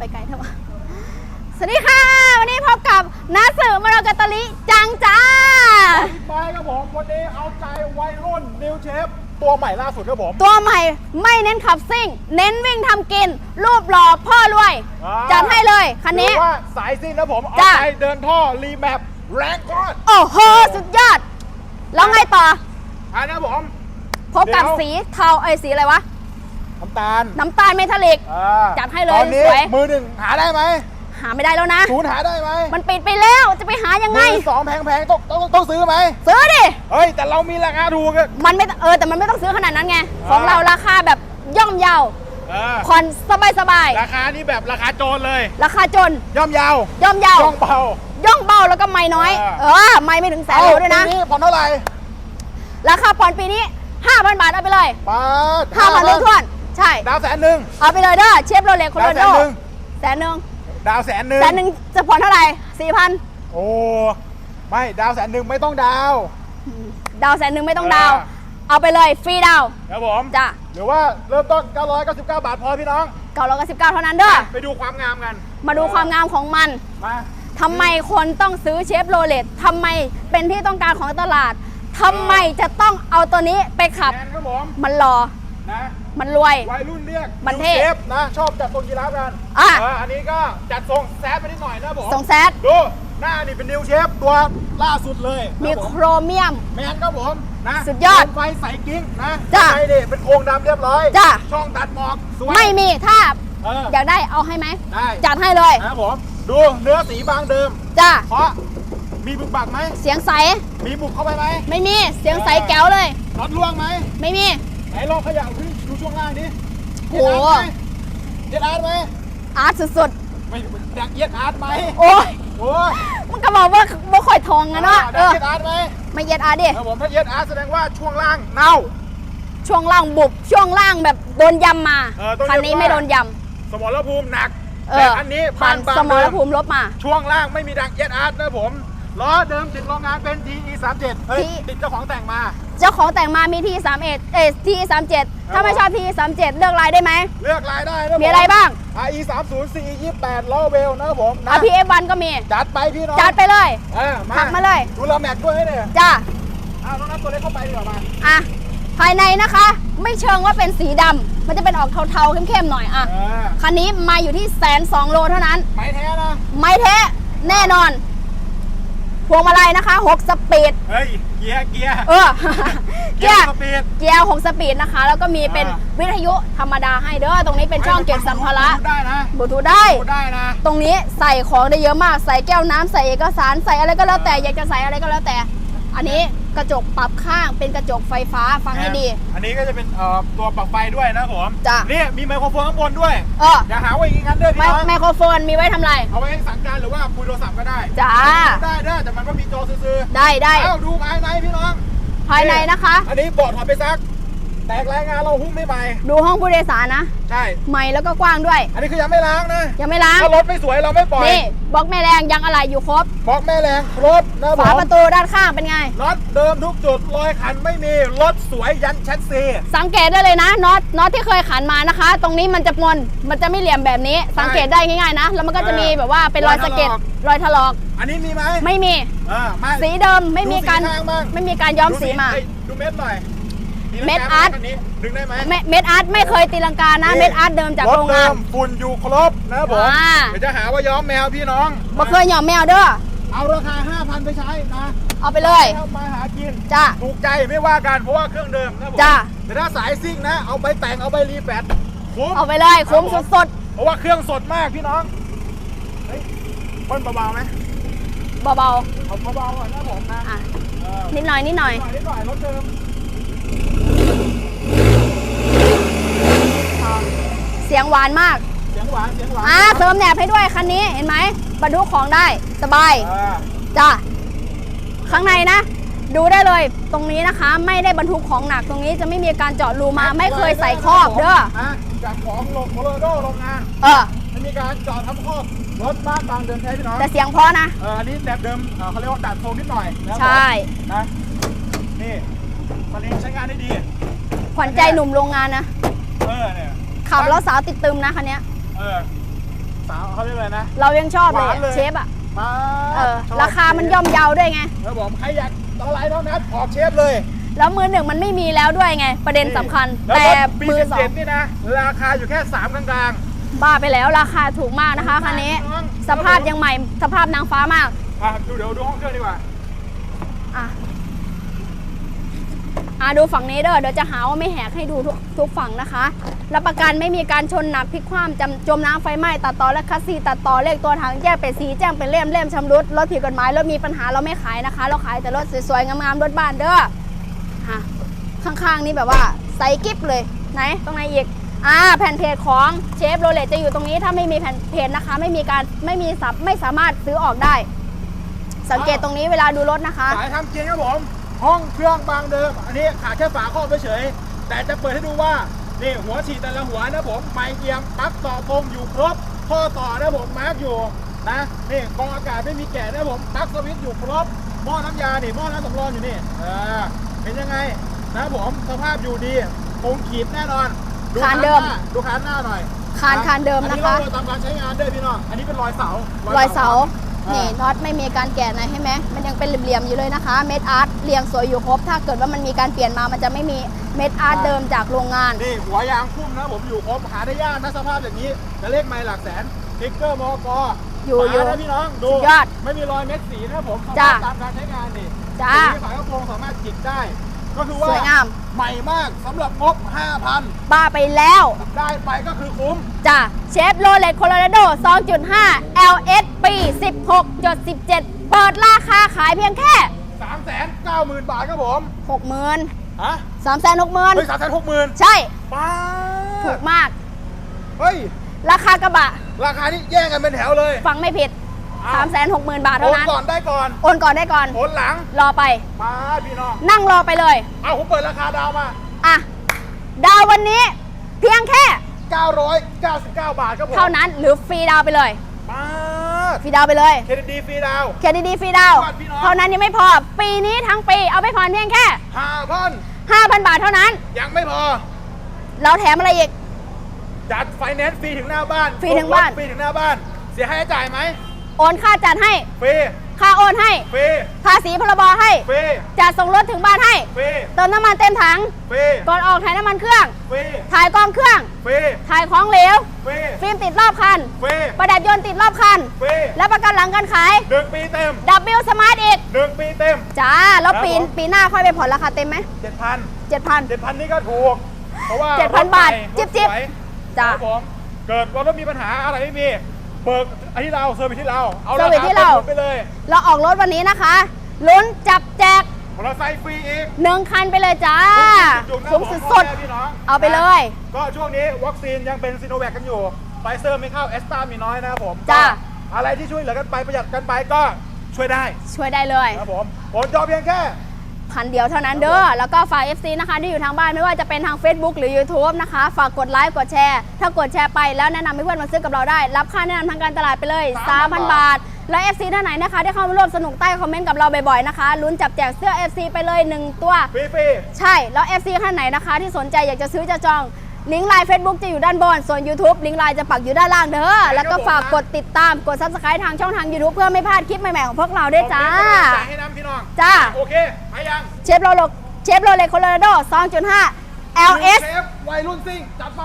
ไปไกลเถอะวะสวัสดีค่ะ วันนี้พบกับนาสือมารากาตาลิจังจ้าไปครับผมวันนี้เอาใจวัยรุ่นนิวเชฟตัวใหม่ล่าสุดครับผม ตัวใหม่ไม่เน้นขับซิ่ง เน้นวิ่งทำกิน รูปหล่อพ่อรวย อ่า จัดให้เลย คันนี้ หรือว่าสายซิ่งนะผมเอาจ้ะ ใจเดินท่อรีแมปแรงก้อนโอ้โห สุดยอด แล้วไงต่อ อันนะผม พบกับเดี๋ยว สีเทาไอ้ยสีอะไรวะ น้ำตาลน้ำตาลเมทัลลิก อ่าจัดให้เลยตอนนี้สวย มือหนึ่งหาได้ไหมหาไม่ได้แล้วนะ ศูนย์หาได้ไหมมันปิดไปแล้วจะไปหายังไง มือสองแพงๆต้องต้องต้องซื้อไหมซื้อดิ เฮ้ย แต่เรามีราคาถูกอะ มันไม่เออแต่มันไม่ต้องซื้อขนาดนั้นไงอ่าของเราราคาแบบย่อมเยาวเออผ่อนสบายสบายราคานี้แบบราคาโจรเลยราคาจนย่อมเยาวย่อมเยาวย่องเบา ย่องเบาแล้วก็ไม่น้อย อ่า เออไม่ไม่ถึงแสนโลด้วยนะ ปีนี้ผ่อนเท่าไหร่ราคาผ่อนปีนี้ 5,000 บาทเอาไปเลยป้าด5,000ทุกทวนๆ ใช่ ดาวแสนหนึ่งเอาไปเลยเด้อเชฟโรเล็กโคโลดาวโดแสนหนึ่งแสนหนึ่งดาวแสนหนึ่งแสนหนึ่งจะผ่อนเท่าไหร่4,000โอ้ไม่ดาวแสนหนึ่งไม่ต้องดาวดาวแสนหนึ่งไม่ต้องดาวอ่าเอาไปเลยฟรีดาวครับผมจ้ะหรือว่าเริ่มต้น 999 บาทพอพี่น้องเก้าร้อยเก้าสิบเก้าเท่านั้นเด้อไปดูความงามกัน มาดูความงามของมันมาทำไมคนต้องซื้อเชฟโรเลตทำไมเป็นที่ต้องการของตลาดทำไมจะต้องเอาตัวนี้ไปขับแมนครับผมมันรอนะ มันรวย วัยรุ่นเรียกมันเท่เชฟนะชอบจัดทรงกีฬากันอะ เอันนี้ก็จัดทรงแซดไปนิดหน่อยนะผมส่งแซดดูหน้านี่เป็นนิวเชฟตัวล่าสุดเลยมีครับผโครเมียม แมนครับผมนะสุดยอดโคมไฟใสกิ้งนะจ้ะไฟนี่เป็นโครงดำเรียบร้อยจ้ะ ช่องตัดหมอกสวยไม่มีถ้าเอออยากได้เอาให้ไหม ได้จัดให้เลย นะครับผมดูเนื้อสีบางเดิม จ้า เพราะมีบุกบักไหม เสียงใส มีบุกเข้าไปไหมไม่มี เสียงใสแก้วเลย น็อตล่วงไหม ไม่มี ไหนลองขยับขึ้นดู ช่วงล่างดิโอ้โห เย็ดอาร์ตไหมอาร์ตสุดไม่อยากเย็ดอาร์ตไหมๆ โอ้ยโอ้ยมันก็บอกว่าบ่ค่อยทองกันเนาะอเอยากอเย็ดอาร์ตไหมไม่เย็ดอาร์ตดิครับผมถ้าเย็ดอาร์ตแสดงว่าช่วงล่างเน่า ช่วงล่างบุบช่วงล่างแบบโดนยำมาเออต้องคันนี้เรียกว่า ไม่โดนย สมรภูมิหนักำเอแต่ออันนี้ผ่านบางสมรเดิภูมิลบมา ช่วงล่างไม่มีดังเย็ดอาร์ตนะผมล้อเดิมติดโรงงานเป็น TE 3 7 เฮ้ยที่ ติดเจ้าของแต่งมา เจ้าของแต่งมามีที่31เอ้ที่37ถ้าไม่ชอบที่37เลือกลายได้ไหม เลือกลายได้นะผมีอะไรบ้าง IE 3 0 CE 28ล้อเวลนะครับผมนะ RPF1 ก็มี จัดไปพี่น้องจัดไปเลยเออขับมาเลย ดูเราแม็กด้วยเนี่ยจ้าเอาน้องนับตัวเล็กเข้าไปดีกว่ามาอะภายในนะคะ ไม่เชิงว่าเป็นสีดำมันจะเป็นออกเทาๆเข้มๆหน่อยอะเออคันนี้มาอยู่ที่แสนสองโลเท่านั้น ไม้แท้นะไม่แท้แน่นอน พวงมาลัยนะคะ6สปีด เฮ้ย เกียร์เกียร์เออ เกีเกียยร์ร์ สปีด เกียร์6สปีดนะคะ แล้วก็มีเป็นอ่า วิทยุธรรมดาให้เด้อ ตรงนี้เป็นช่องเก็บสัมภาระดูได้นะบลูทูธได้ดูได้นะ ตรงนี้ใส่ของได้เยอะมาก ใส่แก้วน้ำใส่เอกสาร ใส่อะไรก็แล้วแต่ อยากจะใส่อะไรก็แล้วแต่ อันนี้กระจกปรับข้างเป็นกระจกไฟฟ้าฟังให้ดี อันนี้ก็จะเป็นเอ่อตัวปลั๊กไฟด้วยนะผมจ้ะนี่มีไมโครโฟนข้างบนด้วยเอออย่าหาว่าอย่างนั้นเด้อพี่ไมน้องไมโครโฟนมีไว้ทำอะไร เอาไว้สั่งการหรือว่าคุยโทรศัพท์ก็ได้จ้า ได้เด้อแต่มันก็มีจอซื่อได้ได้ๆเอ้าดูภายในพี่น้องภายในนะคะ อันนี้เบาะถอดไปซัก แตกรายงานเราหุ้มไม่ใหม่ดูห้องผู้โดยสารนะ ใช่ ใหม่แล้วก็กว้างด้วย อันนี้คือยังไม่ล้างนะยังไม่ล้าง ถ้ารถไม่สวยเราไม่ปล่อย นี่บล็อกแม่แรงยังอะไรอยู่ครบ บล็อกแม่แรงครบนะผฝามประตูด้านข้างเป็นไงรถเดิมทุกจุดรอยขันไม่มี รถสวยยันแชสซีสังเกตได้เลยนะน็อตน็อตที่เคยขันมานะคะ ตรงนี้มันจะมนมันจะไม่เหลี่ยมแบบนี้ สังเกตได้ง่ายๆนะ แล้วมันก็จะมีแบบว่าเป็นรอยสะเก็ดรอยถลอก อันนี้มีไหมไม่มี อ่าไม่สีเดิมไม่มีการดูสีข้างบ้าง ไม่มีการย้อมสีมาเอ้ยดูเม็ดหน่อย เม็ดอาร์ตนนี้ดึงได้ไหมเมเม็ดอาร์ตไม่เคยตีลังกานะ เม็ดอาร์ตเดิมจากรถโรงเดิงานมฝุ่นอยู่ครบนะครับผมอ่าเดี๋ยวจะหาว่าย้อมแมวพี่น้องบ่เคยหย่อมแมวเด้อเอาราคา 5,000 ไปใช้นะ เอาไปเลยเอามาหากิน จ้าถูกใจไม่ว่ากันเพราะว่าเครื่องเดิมนะผมจ้ะแต่ถ้าสายซิ่งนะ เอาไปแต่งเอาไปรีแฟตคุ้มเอาไปเลยคุ้มสุดเพราะว่าเครื่องสดมากพี่น้องเฮ้ยเบิ้ลเบาๆไหมๆเบาเอาเบาๆก่อนนะผมนะๆอะเออนิดหน่อยนิดหน่อยหน่อยนิดหน่อยรถเดิม เสียงหวานมาก เสียงหวาน เสียงหวานอ่าเติมแหนบให้ด้วยคันนี้เห็นไหมบรรทุกของได้สบายอ่าจ้ะข้างในนะ ดูได้เลยตรงนี้นะคะ ไม่ได้บรรทุกของหนักตรงนี้จะไม่มีการเจาะรูมาไม่เคยใส่ครอบเด้อฮะจากของลงโคโลราโดโรงงานเออ ไม่มีการจอดทำครอบรถบ้านบางเดิมใช้พี่น้องแต่เสียงเพราะนะ เอออันนี้แบบเดิมเออเขาเรียกว่าดัดทรงนิดหน่อยนะครับผมใช่ นะนี่ ตอนนี้ใช้งานได้ดี ขวัญใจหนุ่มโรงงานนะ เออเนี่ยขับแล้วสาวติดตึมนะคันเนี้ย เออ สาวเขาเรียกอะไรนะ เรายังชอบเลยหวานเลย เชฟอะมาเออชอบราคามันย่อมเยาด้วยไงครับผมใครอยากอะไรเท่านั้นออกเชฟเลยแล้วมือหนึ่งมันไม่มีแล้วด้วยไง ประเด็นสำคัญ ล้วแต่รถปีมือสอง17นี่นะ ราคาอยู่แค่3กลางบ้าไปแล้วราคาถูกมากนะคะคันนี้น้องสภาพยังใหม่สภาพนางฟ้ามาก ๆอะดูเดี๋ยวดูห้องเครื่องดีกว่า อะ อะดูฝั่งนี้เด้อเดี๋ยวจะหาว่าไม่แหกให้ดูทุกทุกฝั่งนะคะ รับประกันไม่มีการชนหนักพลิกคว่ำจำจมน้ำไฟไหม้ตัดต่อและคัสซีตัดต่อเลขตัวถังแยกเป็นสีแจ้งเป็นเล่มเล่มชำรุดรถผิดกฎหมายรถมีปัญหาเราไม่ขายนะคะ เราขายแต่รถสวยๆงามๆรถบ้านเด้อฮะข้างๆนี่แบบว่าใสกิ๊บเลยไหนตรงไหนอีกอ่าแผ่นเพจของเชฟโรเลตจะอยู่ตรงนี้ถ้าไม่มีแผ่นเพจนะคะ ไม่มีการไม่มีสับไม่สามารถซื้อออกได้ สังเกตตรงนี้เวลาดูรถนะคะ สายทำเกียร์ครับผม ห้องเครื่องบางเดิม อันนี้ขาดแค่ฝาครอบเฉยๆแต่จะเปิดให้ดูว่านี่หัวฉีดแต่ละหัวนะผมไมค์เอียงปลั๊กต่อตรงอยู่ครบข้อต่อนะผมมาร์กอยู่นะนี่กรองอากาศไม่มีแก่นะผมปลั๊กสวิตช์อยู่ครบหม้อน้ำยานี่หม้อน้ำสำรองอยู่นี่เออเป็นยังไงนะผมสภาพอยู่ดีคงขีดแน่นอนดูคานเดิมหน้ดูคานหน้าหน่อยคานคานเดิมนะคะอันนี้เราทำการใช้งานด้วยพี่น้องอันนี้เป็นรอยเสารอยเสาอ่ นี่น็อตไม่มีการแกะนะใช่ไหมมันยังเป็นเหลี่ยมๆอยู่เลยนะคะเม็ดอาร์ตเรียงสวยอยู่ครบ ถ้าเกิดว่ามันมีการเปลี่ยนมามันจะไม่มีเม็ดอาร์ตเดิมจากโรงงาน นี่หัวยางคุ้มนะผมอยู่ครบหาได้ยากนะสภาพอย่างนี้จะเลขไม่หลักแสนสติ๊กเกอร์มอกอยู่อยู่ฝานะพี่น้องดูสุดยอดไม่มีรอยเม็ดสีนะผมจ้าตามการใช้งานนี่จ้าทีนี้ฝากระโปรงสามารถจิกได้ ก็คือว่าสวยงาม ใหม่มากสำหรับงบ5,000บ้าไปแล้วได้ไปก็คือคุ้ม จ้ะเชฟโรเลตโคโลราโด 2.5 LS ปี 16.17 เปิดราคาขายเพียงแค่ 390,000 บาทครับผม60,000 ฮะ360,000เฮ้ย360,000ใช่ ป้าถูกมาก เฮ้ย ราคากระบะ ราคานี้แย่งกันเป็นแถวเลย ฟังไม่ผิด อ้าว360,000 บาทโอเท่านนั้น ก่อนได้ก่อนโอนก่อนได้ก่อน โอนหลัง รอไป มาพี่น้อง นั่งรอไปเลย เอาผมเปิดราคาดาวมา อะ ดาววันนี้ เพียงแค่ 999 บาทครับผมเท่านั้นหรือฟรีดาวไปเลย มาฟรีดาวไปเลย เครดิตดีฟรีดาว เครดิตดีฟรีดาวก่อนพี่น้อง เท่านั้นยังไม่พอ ปีนี้ทั้งปีเอาไปผ่อนเพียงแค่5,000 5,000 บาทเท่านั้น ยังไม่พอ เราแถมอะไรอีก จัดไฟแนนซ์ฟรีถึงหน้าบ้านฟรีถึงบ้านฟรีถึงหน้าบ้าน เสียค่าใช้จ่ายไหม โอนค่าจัดให้ ฟรีค่าโอนให้ ฟรีภาษีพรบให้ ฟรีจัดส่งรถถึงบ้านให้ ฟรีเติมน้ำมันเต็มถัง ฟรีก่อนออกถ่ายน้ำมันเครื่อง ฟรีถ่ายกล้องเครื่อง ฟรีถ่ายของเหลว ฟรีฟิล์มติดรอบคัน ฟรีประดับยนต์ติดรอบคัน ฟรีและประกันหลังการขาย หนึ่งปีเต็ม ดับบิลสมาร์ทอีกหนึ่งปีเต็ม จ้า แล้วปีครับผม ปีหน้าค่อยไปผ่อนราคาเต็มไหมเจ็ดพันเจ็ดพัน เจ็ดพันนี่ก็ถูก เพราะว่าเจ็ดพันรถใหม่บาทรถจิ๊บจิ๊บสวยจ้ะ ครับผม เกิดว่ารถมีปัญหาอะไรไม่มี เบิกอันที่เราเซอร์วิสที่เราเอาเซอร์วิสที่เรา ไปเลยเราออกรถวันนี้นะคะ ลุ้นจับแจกมอเตอร์ไซค์ฟรีอีกหนึ่งคันไปเลยจ้าจุกๆนะคุ้มผมสุดพ่อแม่พี่น้องๆเอาไปเลย ก็ช่วงนี้วัคซีนยังเป็นซีโนแวคกันอยู่ไฟเซอร์ไม่เข้าแอสตรามีน้อยนะครับผมจ้ะก็อะไรที่ช่วยเหลือกันไปประหยัดกันไปก็ช่วยได้ ช่วยได้เลยครับผมผลจอเพียงแค่ พันเดียวเท่านั้นเด้อ แล้วก็ฝาก FC นะคะที่อยู่ทางบ้านไม่ว่าจะเป็นทาง Facebook หรือ YouTube นะคะ ฝากกดไลค์ กดแชร์ ถ้ากดแชร์ไปแล้วแนะนำให้เพื่อนมาซื้อกับเราได้ รับค่าแนะนำทางการตลาดไปเลย 3,000 บาท และ FC ท่านไหนนะคะที่เข้ามาร่วมสนุกใต้คอมเมนต์กับเราบ่อยๆนะคะ ลุ้นจับแจกเสื้อ FC ไปเลย 1 ตัว ฟรีใช่ แล้ว FC ท่านไหนนะคะ ที่สนใจอยากจะซื้อจะจอง ลิงก์ไลน์ Facebook จะอยู่ด้านบน ส่วน YouTube ลิงก์ไลน์จะปักอยู่ด้านล่างเด้อ แล้วก็ฝากกดติดตาม กด Subscribe ทางช่องทาง YouTube เพื่อไม่พลาดคลิปใหม่ๆของพวกเราๆด้วยจ้า ขอบคุณเป็นกำลังใจให้น้ำพี่น้องจ้า โอเคไปยังเชฟโรโลเชฟโรเลโคโลราโด2.5 LS เชฟวัยรุ่นซิ่งจัดไป